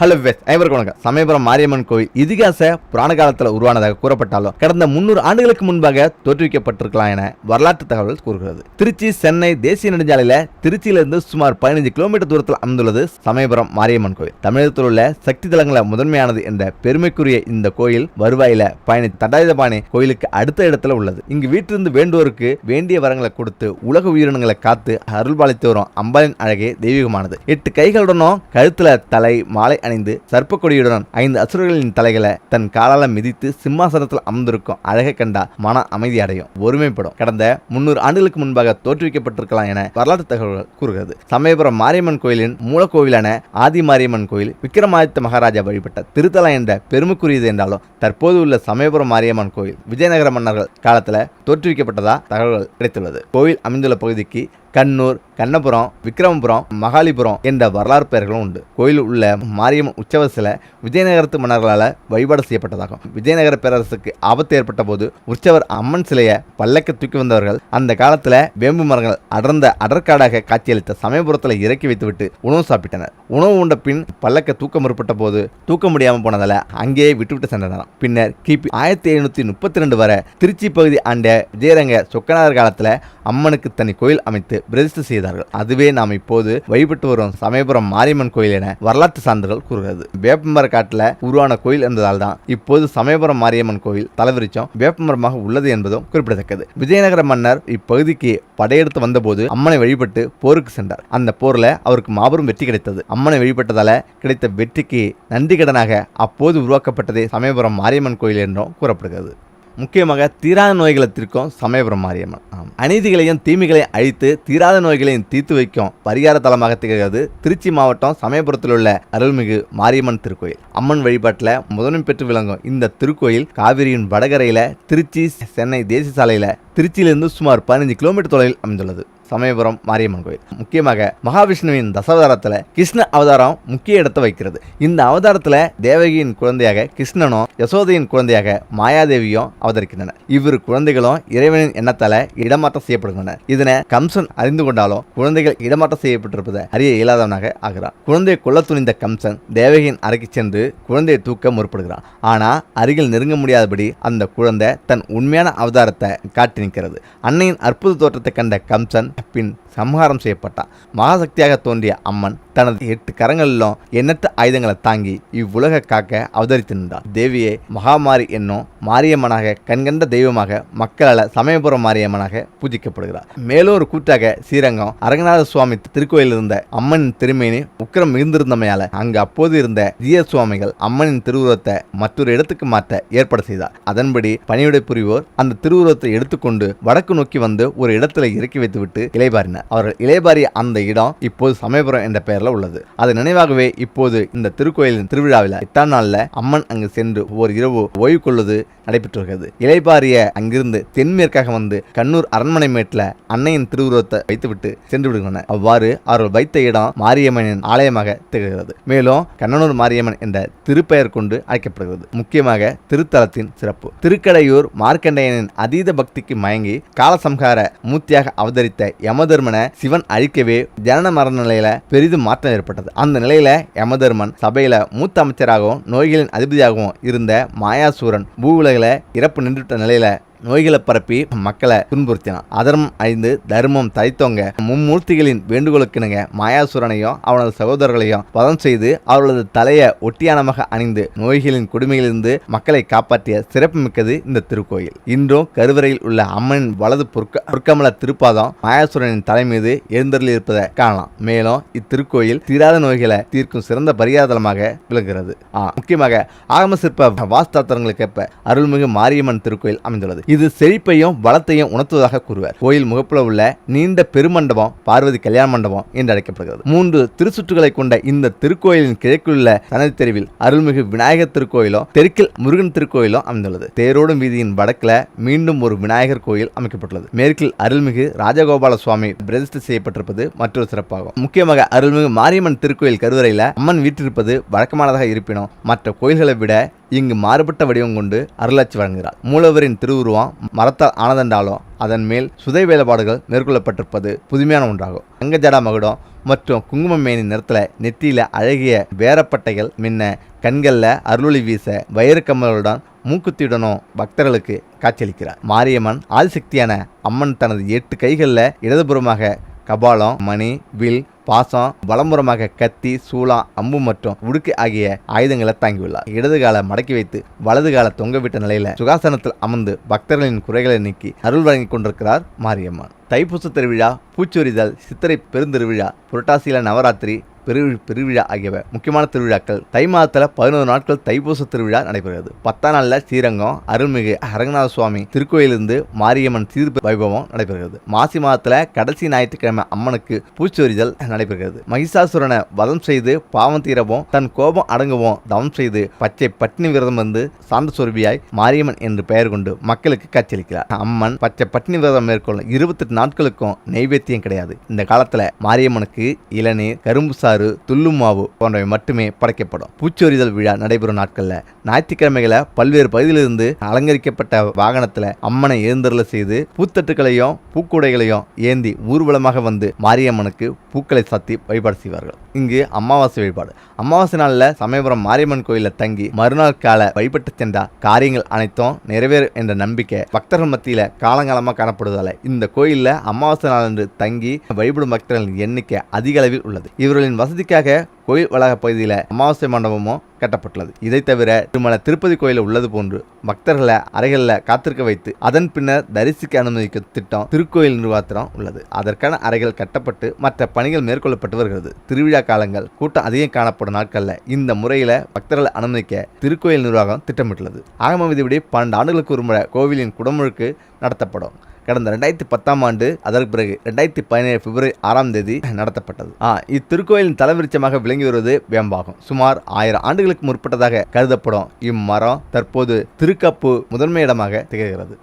Hello வெஸ் ஐவருக்கு வணக்கம். சமயபுரம் மாரியம்மன் கோயில் இதிகாச புராண காலத்தில் உருவானதாக கூறப்பட்டாலும் கடந்த முன்னூறு ஆண்டுகளுக்கு முன்பாக தோற்றுவிக்கப்பட்டிருக்கலாம் என வரலாற்று தகவல்கள் கூறுகிறது. திருச்சி சென்னை தேசிய நெடுஞ்சாலையில திருச்சியிலிருந்து சுமார் பதினைஞ்சு கிலோமீட்டர் தூரத்தில் அமைந்துள்ளது சமயபுரம் மாரியம்மன் கோயில் தமிழகத்தில் உள்ள சக்தி தலங்களில் முதன்மையானது என்ற பெருமைக்குரிய இந்த கோயில் வருவாயில பயணி தடாயுதபாணி கோயிலுக்கு அடுத்த இடத்துல உள்ளது. இங்கு வீட்டிலிருந்து வேண்டுவோருக்கு வேண்டிய வரங்களை கொடுத்து உலக உயிரினங்களை காத்து அருள்பாலித்து வரும் அம்பாளின் அழகே தெய்வீகமானது. எட்டு கைகளுடனும் கழுத்துல தலை மாலை அணிந்து சர்ப்ப கொடியுடன் ஐந்து அசுரர்களின் தலைகளை தன் காலால மிதித்து சிம்மாசனத்தில் அமர்ந்திருக்கும் அழகை கண்டா மன அமைதி அடையும் ஒருமைப்படும். கடந்த முன்னூறு ஆண்டுகளுக்கு முன்பாக தோற்றுவிக்கப்பட்டிருக்கலாம் என வரலாற்று தகவல்கள் கூறுகிறது. சமயபுரம் மாரியம்மன் கோயிலின் மூலக்கோவிலான ஆதி மாரியம்மன் கோயில் விக்ரமாதித்த மகாராஜா வழிபட்ட திருத்தலம் என்ற பெருமைக்குரியது என்றாலும் தற்போது உள்ள சமயபுரம் மாரியம்மன் கோயில் விஜயநகர மன்னர்கள் காலத்தில் தோற்றுவிக்கப்பட்டதா தகவல்கள் கிடைத்துள்ளது. கோயில் அமைந்துள்ள பகுதிக்கு கண்ணூர் கண்ணபுரம் விக்ரமபுரம் மகாலிபுரம் என்ற வரலாறு பெயர்களும் உண்டு. கோயில் உள்ள மாரியம்மன் உற்சவ சிலை விஜயநகரத்து மன்னர்களால் வழிபாடு செய்யப்பட்டதாகும். விஜயநகர பேரரசுக்கு ஆபத்து ஏற்பட்ட போது உற்சவர் அம்மன் சிலையை பல்லக்க தூக்கி வந்தவர்கள் அந்த காலத்தில் வேம்பு மரங்கள் அடர்ந்த அடற்காடாக காட்சியளித்த சமயபுரத்தில் இறக்கி வைத்துவிட்டு உணவு சாப்பிட்டனர். உணவு உண்ட பின் பல்லக்க தூக்க முற்பட்ட போது தூக்க முடியாமல் போனதால் அங்கேயே விட்டுவிட்டு சென்றனர். பின்னர் கிபி ஆயிரத்தி எழுநூத்தி முப்பத்தி ரெண்டு வரை திருச்சி பகுதி ஆண்ட விஜயரங்க சொக்கநாதர் காலத்தில் அம்மனுக்கு தனி கோயில் அமைத்து பிரதிஷ்டை செய்தார்கள். அதுவே நாம் இப்போது வழிபட்டு வரும் சமயபுரம் மாரியம்மன் கோயில் என வரலாற்று சான்றுகள் கூறுகிறது. வேப்பமர காட்டில் உருவான கோயில் என்பதால் தான் இப்போது சமயபுரம் மாரியம்மன் கோயில் தலைவிரிச்சம் வேப்பமரமாக உள்ளது என்பதும் குறிப்பிடத்தக்கது. விஜயநகர மன்னர் இப்பகுதிக்கு படையெடுத்து வந்தபோது அம்மனை வழிபட்டு போருக்கு சென்றார். அந்த போரில் அவருக்கு மாபெரும் வெற்றி கிடைத்தது. அம்மனை வழிபட்டதால கிடைத்த வெற்றிக்கு நன்றி கடனாக அப்போது உருவாக்கப்பட்டதே சமயபுரம் மாரியம்மன் கோயில் என்றும் கூறப்படுகிறது. முக்கியமாக தீராத நோய்களை தீர்க்கும் சமயபுரம் மாரியம்மன். ஆம். அநீதிகளையும் தீமைகளையும் அழித்து தீராத நோய்களையும் தீர்த்து வைக்கும் பரிகார தலமாக திகழ்கிறது திருச்சி மாவட்டம் சமயபுரத்தில் உள்ள அருள்மிகு மாரியம்மன் திருக்கோயில். அம்மன் வழிபாட்டில் முதன்மை பெற்று விளங்கும் இந்த திருக்கோயில் காவிரியின் வடகரையில் திருச்சி சென்னை தேசிய சாலையில் திருச்சியிலிருந்து சுமார் பதினஞ்சு கிலோமீட்டர் தொலைவில் அமைந்துள்ளது. சமயபுரம் மாரியம்மன் கோயில். முக்கியமாக மகாவிஷ்ணுவின் தசாவதாரத்தில் கிருஷ்ண அவதாரம் முக்கிய இடத்தை வைக்கிறது. இந்த அவதாரத்தில் தேவகியின் குழந்தையாக கிருஷ்ணனும் யசோதையின் குழந்தையாக மாயாதேவியும் அவதரிக்கின்றனர். இவ்விரு குழந்தைகளும் இறைவனின் எண்ணத்தால் இடமாற்றம் செய்யப்படுகின்றனர். இதனை கம்சன் அறிந்து கொண்டாலும் குழந்தைகள் இடமாற்றம் செய்யப்பட்டிருப்பதை அறிய இயலாதவனாக ஆகிறான். குழந்தையை கொல்ல துணிந்த கம்சன் தேவகியின் அறைக்கு சென்று குழந்தையை தூக்க முற்படுகிறான். ஆனால் அருகில் நெருங்க முடியாதபடி அந்த குழந்தை தன் உண்மையான அவதாரத்தை காட்டி நிற்கிறது. அன்னையின் அற்புத தோற்றத்தை கண்ட கம்சன் பின் சம்ஹாரம் செய்யப்பட்டான் மகாசக்தியாக தோன்றிய அம்மன் தனது எட்டு கரங்களிலும் எண்ணற்ற ஆயுதங்களை தாங்கி இவ்வுலக காக்க அவதரித்து நின்றார். தேவியை மகாமாரி என்னும் மாரியம்மனாக கண்கண்ட தெய்வமாக மக்களால் சமயபுரம் மாரியம்மனாக பூஜிக்கப்படுகிறார். மேலும் ஒரு கூட்டாக ஸ்ரீரங்கம் அரங்கநாத சுவாமி திருக்கோயில் இருந்த அம்மனின் திருமேனி உக்கரம் மிகுந்திருந்தமையால அங்கு அப்போது இருந்த ஜீய சுவாமிகள் அம்மனின் திருவுருவத்தை மற்றொரு இடத்துக்கு மாற்ற ஏற்பாடு செய்தார். அதன்படி பணிவிடை புரிவோர் அந்த திருவுருவத்தை எடுத்துக்கொண்டு வடக்கு நோக்கி வந்து ஒரு இடத்துல இறக்கி வைத்துவிட்டு இலைபாரினர் அவர்கள் இளையபாரிய அந்த இடம் இப்போது சமயபுரம் என்ற பெயரில் உள்ளது. அது நினைவாகவே இப்போது இந்த திருக்கோயிலின் திருவிழாவில் எட்டாம் நாளில் அம்மன் அங்கு சென்று ஓர் இரவு ஓய்வு கொள்வது நடைபெற்று வருகிறது இலைபாரிய அங்கிருந்து தென்மேற்காக வந்து கண்ணூர் அரண்மனை மேட்டில் அன்னையின் திருவுருவத்தை வைத்துவிட்டு சென்று விடுகின்றனர். அவ்வாறு அவர்கள் வைத்த இடம் மாரியம்மனின் ஆலயமாக திகழ்கிறது. மேலும் கண்ணனூர் மாரியம்மன் என்ற திருப்பெயர் கொண்டு அழைக்கப்படுகிறது. முக்கியமாக திருத்தலத்தின் சிறப்பு. திருக்கடையூர் மார்க்கண்டேயனின் அதீத பக்திக்கு மயங்கி காலசம்ஹார மூர்த்தியாக அவதரித்த யமதர்மனை சிவன் அழிக்கவே ஜனன மரண நிலையில பெரிதும் மாற்றம் ஏற்பட்டது. அந்த நிலையில யமதர்மன் சபையில மூத்த அமைச்சராகவும் நோய்களின் அதிபதியாகவும் இருந்த மாயாசூரன் பூவுலகில இறப்பு நின்றுட்ட நிலையில நோய்களை பரப்பி மக்களை துன்புறுத்தினான். அதர்மம் அழிந்து தர்மம் தைத்தோங்க மும்மூர்த்திகளின் வேண்டுகோளுக்கிணங்க மாயாசுரனையும் அவனது சகோதரர்களையும் வதம் செய்து அவர்களது தலையை ஒட்டியானமாக அணிந்து நோய்களின் கொடுமையிலிருந்து மக்களை காப்பாற்றிய சிறப்பு மிக்கது இந்த திருக்கோயில். இன்றும் கருவறையில் உள்ள அம்மனின் வலது பொற்க பொற்கமல திருப்பாதம் மாயாசுரனின் தலை மீது எழுந்தருளியிருப்பதை காணலாம். மேலும் இத்திருக்கோயில் தீராத நோய்களை தீர்க்கும் சிறந்த பரிகாரதலமாக விளங்குகிறது. முக்கியமாக ஆகம சிற்ப வாஸ்தாத்திரங்களுக்கு ஏற்ப அருள்மிகு மாரியம்மன் திருக்கோயில் அமைந்துள்ளது. இது செழிப்பையும் வளத்தையும் உணர்த்துவதாக கூறுவார். கோயில் முகப்புல உள்ள நீண்ட பெருமண்டபம் பார்வதி கல்யாண மண்டபம் என்று அழைக்கப்படுகிறது. மூன்று திருச்சுற்றுகளை கொண்ட இந்த திருக்கோயிலின் கிழக்குள்ள சனதி தெருவில் அருள்மிகு விநாயகர் திருக்கோயிலும் தெற்கில் முருகன் திருக்கோயிலும் அமைந்துள்ளது. தேரோடும் வீதியின் வடக்கில் மீண்டும் ஒரு விநாயகர் கோயில் அமைக்கப்பட்டுள்ளது. மேற்கில் அருள்மிகு ராஜகோபால சுவாமி பிரதிஷ்டை செய்யப்பட்டிருப்பது மற்றொரு சிறப்பாகும். முக்கியமாக அருள்மிகு மாரியம்மன் திருக்கோயில் கருவறையில் அம்மன் வீற்றிருப்பது வழக்கமானதாக இருப்பினும் மற்ற கோயில்களை விட இங்கு மாறுபட்ட வடிவம் கொண்டு அருளாட்சி வழங்குகிறார். மூலவரின் திருவுருவம் மரத்தால் ஆனதென்றாலும் அதன் மேல் சுதை வேலைப்பாடுகள் மேற்கொள்ளப்பட்டிருப்பது புதுமையான ஒன்றாகும். அங்கஜடா மகுடம் மற்றும் குங்குமமேனி நிறத்தில் நெத்தியில் அழகிய வேரப்பட்டைகள் மின்ன கண்களில் அருளொளி வீச வயிறு கம்மலுடன் மூக்குத்தியுடனும் பக்தர்களுக்கு காட்சியளிக்கிறார். மாரியம்மன் ஆதிசக்தியான அம்மன் தனது எட்டு கைகளில் இடதுபுறமாக கபாலம் மணி வில் பாசம் வலம்புறமாக கத்தி சூளம் அம்பு மற்றும் உடுக்கு ஆகிய ஆயுதங்களை தாங்கியுள்ளார். இடது கால மடக்கி வைத்து வலது கால தொங்கவிட்ட நிலையில சுகாசனத்தில் அமர்ந்து பக்தர்களின் குறைகளை நீக்கி அருள் வழங்கி கொண்டிருக்கிறார் மாரியம்மன். தைப்பூச திருவிழா பூச்சொரிதல் சித்திரை பெருந்திருவிழா புரட்டாசியில நவராத்திரி பெரு பெருவிழா ஆகியவை. முக்கியமான திருவிழாக்கள். தை மாதத்தில் பதினோரு நாட்கள் தைப்பூச திருவிழா நடைபெறுகிறது. பத்தாம் நாளில் ஸ்ரீரங்கம் அருள்மிகு அரங்கநாத சுவாமி திருக்கோயிலிருந்து மாரியம்மன் சீர்பு வைபவம் நடைபெறுகிறது. மாசி மாதத்தில் கடைசி ஞாயிற்றுக்கிழமை அம்மனுக்கு பூச்சொரிதல் நடைபெறுகிறது. மகிஷாசுரனை வதம் செய்து பாவம் தீரவும் தன் கோபம் அடங்கவும் தவம் செய்து பச்சை பட்டினி விரதம் வந்து சாந்த சொருபியாய் மாரியம்மன் என்று பெயர் கொண்டு மக்களுக்கு காட்சியளிக்கிறார். அம்மன் பச்சை பட்டினி விரதம் மேற்கொள்ளும் இருபத்தெட்டு நாட்களுக்கும் நெய்வேத்தியம் கிடையாது. இந்த காலத்தில் மாரியம்மனுக்கு இளநீர் கரும்பு சாறு துள்ளு மாவு போன்றவை மட்டுமே படைக்கப்படும். பூச்சொரிதல் விழா நடைபெறும் நாட்களில் ஞாயிற்றுக்கிழமைகளை பல்வேறு பகுதியிலிருந்து அலங்கரிக்கப்பட்ட வாகனத்தில் அம்மனை எழுந்தருள செய்து பூத்தட்டுகளையும் பூக்கூடைகளையும் ஏந்தி ஊர்வலமாக வந்து மாரியம்மனுக்கு பூக்களை சாத்தி வழிபாடு செய்வார்கள். இங்கு அமாவாசை வழிபாடு. அமாவாசை நாளில் சமயபுரம் மாரியம்மன் கோயிலில் தங்கி மறுநாள் கால வழிபட்டு சென்றால் காரியங்கள் அனைத்தும் நிறைவேறும் என்ற நம்பிக்கை பக்தர்கள் மத்தியில் காலங்காலமாக காணப்படுவதால் இந்த கோயிலில் அமாவாசை நாளன்று தங்கி வழிபடும் பக்தர்களின் எண்ணிக்கை அதிக அளவில் உள்ளது. இவர்களின் வசதிக்காக கோயில் வளாக பகுதியில் அமாவாசை மண்டபமும் கட்டப்பட்டுள்ளது. இதை தவிர திருமலை திருப்பதி கோயிலில் உள்ளது போன்று பக்தர்களை அறைகளில் காத்திருக்க வைத்து அதன் பின்னர் தரிசிக்க அனுமதிக்கும் திட்டம் திருக்கோயில் நிர்வாகத்திடம் உள்ளது. அதற்கான அறைகள் கட்டப்பட்டு மற்ற பணிகள் மேற்கொள்ளப்பட்டு வருகிறது. திருவிழா காலங்கள் கூட்டம் அதிகம் காணப்படும் நாட்களில் இந்த முறையில் பக்தர்களை அனுமதிக்க திருக்கோயில் நிர்வாகம் திட்டமிட்டுள்ளது. ஆகம விதிப்படி பன்னெண்டு ஆண்டுகளுக்கு ஒரு முறை கோவிலின் குடமுழுக்கு நடத்தப்படும். கடந்த ரெண்டாயிரத்தி பத்தாம் ஆண்டு அதற்கு பிறகு ரெண்டாயிரத்தி பதினேழு பிப்ரவரி ஆறாம் தேதி நடத்தப்பட்டது. ஆ இத்திருக்கோயிலின் தலைவிருச்சமாக விளங்கி வருவது வேம்பாகும். சுமார் ஆயிரம் ஆண்டுகளுக்கு முற்பட்டதாக கருதப்படும் இம்மரம் தற்போது திருக்கப்பு முதன்மை இடமாக திகழ்கிறது.